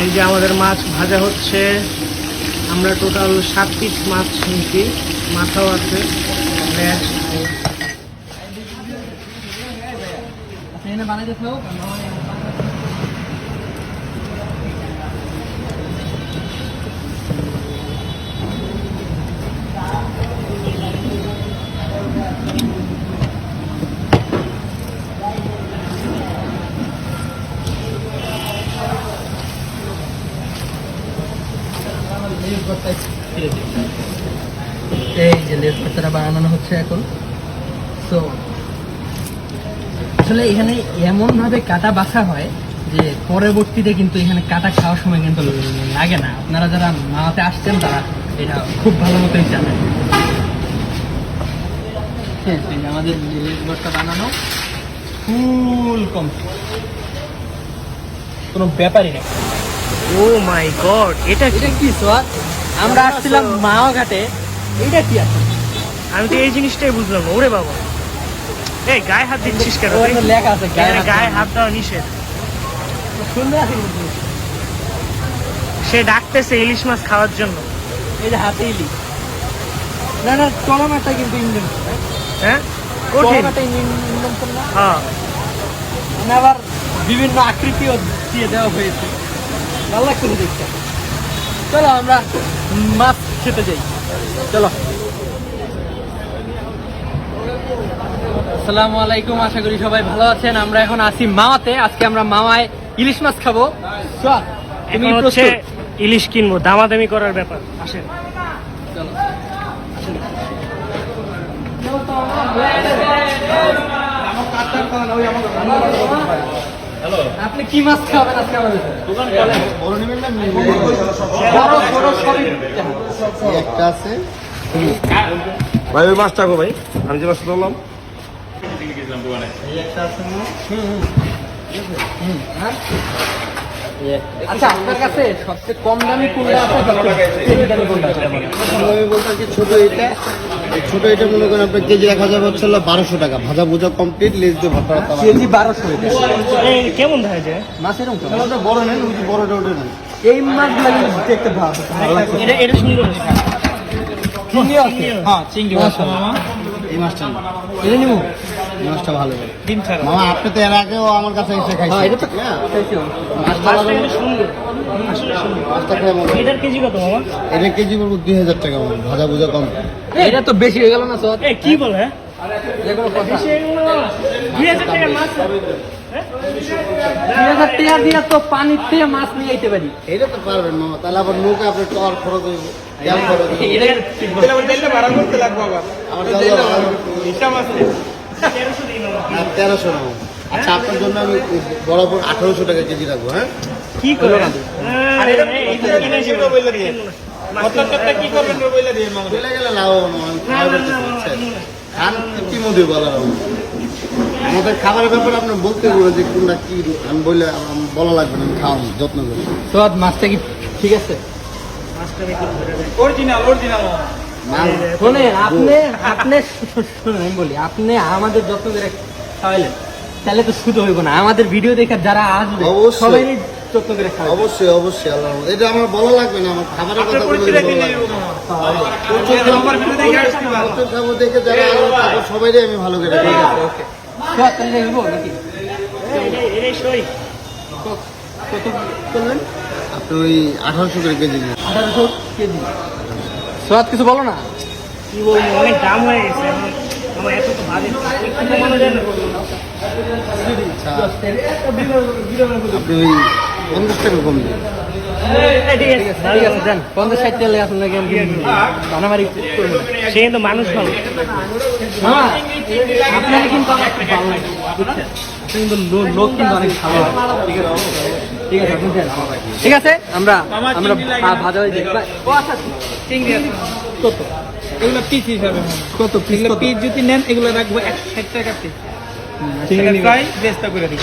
এই যে আমাদের মাছ ভাজা হচ্ছে, আমরা টোটাল সাত পিস মাছ নিয়েছি মাথাও আছে লেজ এই যে লেস ভর্তাটা বানানো হচ্ছে এখন। তো আসলে এখানে এমন ভাবে কাটা বাছা হয় যে পরবর্তীতে কিন্তু এখানে কাটা খাওয়ার সময় কিন্তু লাগে না। আপনারা যারা মাতে আসছেন তারা এটা খুব ভালো মতোই জানেন। হ্যাঁ আমাদের লেস ভর্তা বানানো ফুল কম কোনো ব্যাপারই না ও মাই গড এটা কি? এটা কি সোয়াদ আমরা আসছিলাম মাও ঘাটে এটা কি আছে? আমি তো এই জিনিসটাই বুঝলাম না। ওরে বাবা। এই গায়ে হাত দিচ্ছিস কেন লেখা আছে গায়ে হাত দেওয়া। নিষেধ। সুন্দর আছে সে ডাকতেছে ইলিশ মাছ খাওয়ার জন্য। এই যে হাতে ইলি না না টমাটা কিন্তু ইন্ডিয়ান হ্যাঁ? কঠিন। টমাটা না? হ্যাঁ। মানে আবার বিভিন্ন আকৃতিও দিয়ে দেওয়া হয়েছে। ভালো লাগছে দেখতে? চলো আমরা মাছ খেতে যাই। চলো। আসসালামু আলাইকুম আশা করি সবাই ভালো আছেন। আমরা এখন আছি মামাতে আজকে আমরা মামায় ইলিশ মাছ খাব। এখন হচ্ছে ইলিশ কিনবো দামাদামি করার ব্যাপার। আসেন। চলো। আপনি কি মাছ খাবেন আজকে আমাদের বড় ছোট সবই একটা আছে। ভাই ওই মাছটা গো ভাই আমি যে মাছটা ধরলাম। আচ্ছা আপনার কাছে সবচেয়ে কম দামি কোনটা আছে ছোট এটা। ছোট এটা মনে করেন আপনার কেজি এক হাজার হচ্ছে বারোশো টাকা। ভাজা ভুজা কমপ্লিট লেজ দিয়ে ভর্তা কেজি বারোশো কেমন হয় যে মাছ এরকম বড় নেন ওই যে বড়টা ওটা নেন। এই মাছগুলো কিন্তু দেখতে ভালো এটা এটা সুন্দর চিংড়ি আছে? হ্যাঁ চিংড়ি এই মাছটা। এটা নিবো? এই মাছটা ভালো ডিম ছাড়া। মামা আপনি তো এর আগেও আমার কাছে এসে হ্যাঁ এটা তো হ্যাঁ। খাইছি মাছটা ভালো সুন্দর। মাছটা খেয়ে মজা এটার কেজি কত মামা? এটা কেজি পড়ব দুই হাজার টাকা মামা। ভাজা ভুজা কম। এটা তো বেশি হয়ে গেল না সব এ কি বলে? হ্যাঁ? কথা দুই হাজার টাকার মাছ হ্যাঁ? দুই হাজার টাকা দিয়ে তো থেকে মাছ নিয়ে আইতে পারি। এটা তো পারবেন মামা। তাহলে আবার নৌকা টর খরচ হইব তেরোশো টাকা আচ্ছা আপনার জন্য আমি বরাবর আঠারোশো টাকা কেজি রাখব হ্যাঁ? কি করে? গেলে লাভ বলা হবে? আমাদের খাবারের ব্যাপারে আপনার বলতে হবে যে কোনটা কি আমি বললে বলা লাগবে না আমি যত্ন করি। সব মাছটা কি ঠিক আছে? মাছটা একটু ধরে দেয়। মাল শোনেন আপনি আপনি আমি বলি আপনি আমাদের যত্ন করে খাওয়াইলেন তাহলে তো শুধু হইব না। আমাদের ভিডিও দেখে যারা আসবে। সবাই যত্ন করে অবশ্যই অবশ্যই আল্লাহ এটা আমার বলা লাগবে না আমার খাবারের কথা বলে? প্রচুর খাবো- দেখে যারা আসবে আমি ভালো করে নাকি। কত করলেন আপনি ওই আঠারোশো করে কেজি আঠারোশো কেজি। সোয়াদ কিছু বলো না? কি বলব অনেক দাম হয়ে গেছে। আমার এত তো বাজে। একটু কমানো যায় আপনি ওই পঞ্চাশ টাকা কম দিন। পঞ্চাশ ষাট টাকা সে কিন্তু মানুষ ভালো মামা কিন্তু আমার খুব ভালো লাগে কিন্তু লোক কিন্তু অনেক ভালো। ঠিক আছে ঠিক আছে ঠিক আছে আমরা আমরা ভাজা হয়ে যাই। আচ্ছা চিংড়ি আছে। কত? এগুলো পিস হিসাবে। কত পিস যদি নেন এগুলো রাখব এক ষাট টাকা পিস? বেস্তা করে দিই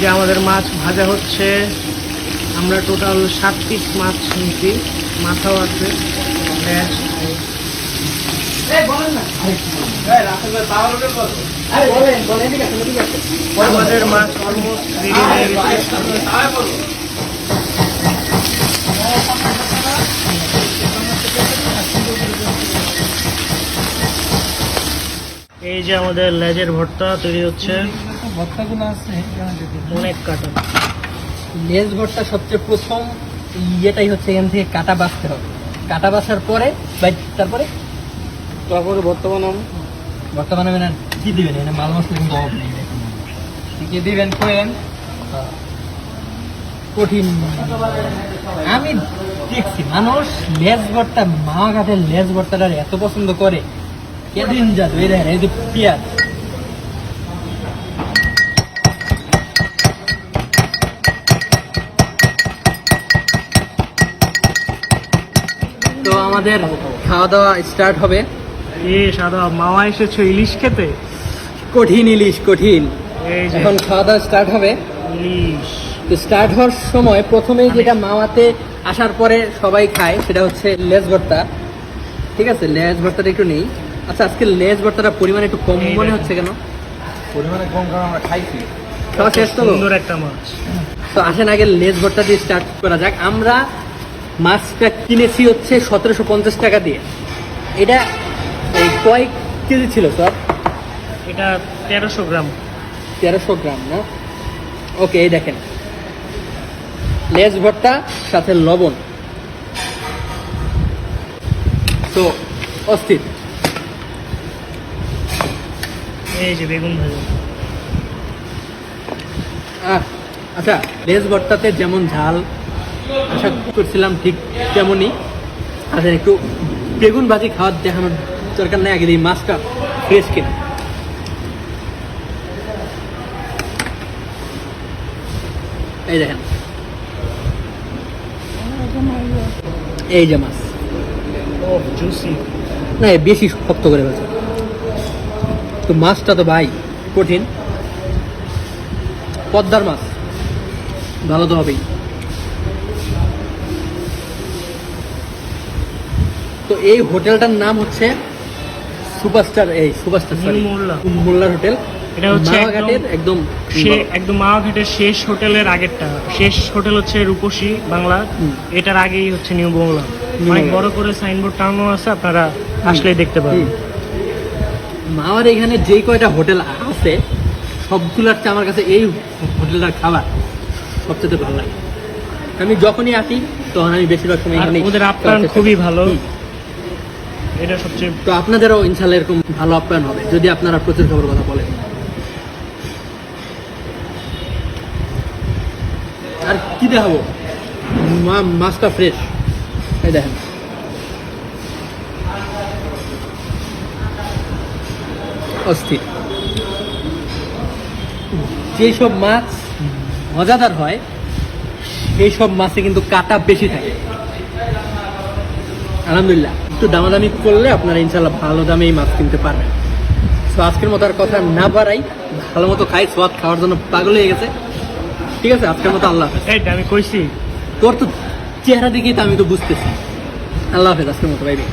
যে আমাদের মাছ ভাজা হচ্ছে আমরা টোটাল সাত পিস মাছ নিয়েছি। মাথাও আছে আমাদের মাছ অলমোস্ট রেডি হয়ে গেছে। এই যে আমাদের লেজের ভর্তা তৈরি হচ্ছে। ভর্তাগুলো আছে অনেক কাটা। লেজ ভর্তা সবচেয়ে প্রথম ইয়েটাই হচ্ছে এখান থেকে কাটা বাঁচতে হবে। কাটা বাছার পরে বাই- তারপরে? তারপরে বর্তমানে ভর্তা বানাবেন আর কি দিবেন? এখানে মাল মশলা কিন্তু অভাব নেই। কি দিবেন কোয়েন কঠিন। আমি দেখছি মানুষ লেজ ভর্তা মা ঘাটের লেজ ভর্তাটা এত পছন্দ করে। কেদিন যাবে এই দেখেন এই যে পেঁয়াজ। তো আমাদের খাওয়া দাওয়া স্টার্ট হবে। এ সাদা মামা এসেছে ইলিশ খেতে? কঠিন ইলিশ কঠিন। এই যে। এখন খাওয়া দাওয়া স্টার্ট হবে। ইলিশ। তো স্টার্ট হওয়ার সময় প্রথমেই যেটা মামাতে আসার পরে সবাই খায় সেটা হচ্ছে লেজ ভর্তা। ঠিক আছে? লেজ ভর্তাটা একটু নেই। আচ্ছা আজকে লেজ ভর্তাটা পরিমাণ একটু কম মনে হচ্ছে কেন? পরিমাণে কম কারণ আমরা খাইছি খাওয়া শেষ তো? সুন্দর একটা মাছ। তো আসেন আগে লেজ ভর্তা দিয়ে স্টার্ট করা যাক। আমরা মাছটা কিনেছি হচ্ছে সতেরোশো পঞ্চাশ টাকা দিয়ে। এটা এই কয়েক কেজি ছিল স্যার? এটা তেরোশো গ্রাম। তেরোশো গ্রাম না? ওকে এই দেখেন। লেজ ভর্তা সাথে লবণ। তো অস্থির। এই যে বেগুন ভাজা। আচ্ছা লেজ ভর্তাতে যেমন ঝাল আশা করছিলাম ঠিক তেমনই। আচ্ছা একটু বেগুন ভাজি খাওয়ার দেখানোর দরকার নেই আগে এই মাছটা ফ্রেশ কিনা। এই দেখেন। এই যে মাছ। না বেশি শক্ত করে ফেলছে তো মাছটা তো ভাই কঠিন। পদ্মার মাছ। ভালো তো হবেই। তো এই হোটেলটার নাম হচ্ছে সুপারস্টার এই সুপারস্টার নিউ মোল্লা। মোল্লার হোটেল। এটা হচ্ছে একদম একদম মাওয়াঘাটের শেষ হোটেলের আগেরটা। শেষ হোটেল হচ্ছে রূপসী বাংলা। এটার আগেই হচ্ছে নিউ বাংলা। অনেক বড় করে সাইনবোর্ড টাঙানো আছে আপনারা আসলেই দেখতে পাবেন। মাওয়ার এখানে যেই কয়টা হোটেল আছে সবগুলোর চেয়ে আমার কাছে এই হোটেলটার খাবার সবচেয়ে ভালো লাগে। আমি যখনই আসি তখন আমি বেশিরভাগ সময় ওদের আপ্যায়ন খুবই ভালো। এটা সবচেয়ে তো আপনাদেরও ইনশাল্লাহ এরকম ভালো আপ্যায়ন হবে, যদি আপনারা প্রচুর খবর কথা বলেন। আর কি দেখাবো? মাছটা ফ্রেশ এই দেখেন। অস্থির। যেসব মাছ মজাদার হয় সেই সব মাছে কিন্তু কাটা বেশি থাকে। আলহামদুলিল্লাহ। একটু দামাদামি করলে আপনারা ইনশাল্লাহ ভালো দামে এই মাছ কিনতে পারবেন। সো আজকের মতো আর কথা না বাড়াই ভালো মতো খাই সোয়াদ খাওয়ার জন্য পাগল হয়ে গেছে। ঠিক আছে আজকের মতো আল্লাহ হাফেজ। আমি কইছি। তোর তো চেহারা দেখেই তো আমি তো বুঝতেছি। আল্লাহ হাফেজ আজকের মতো বাইবে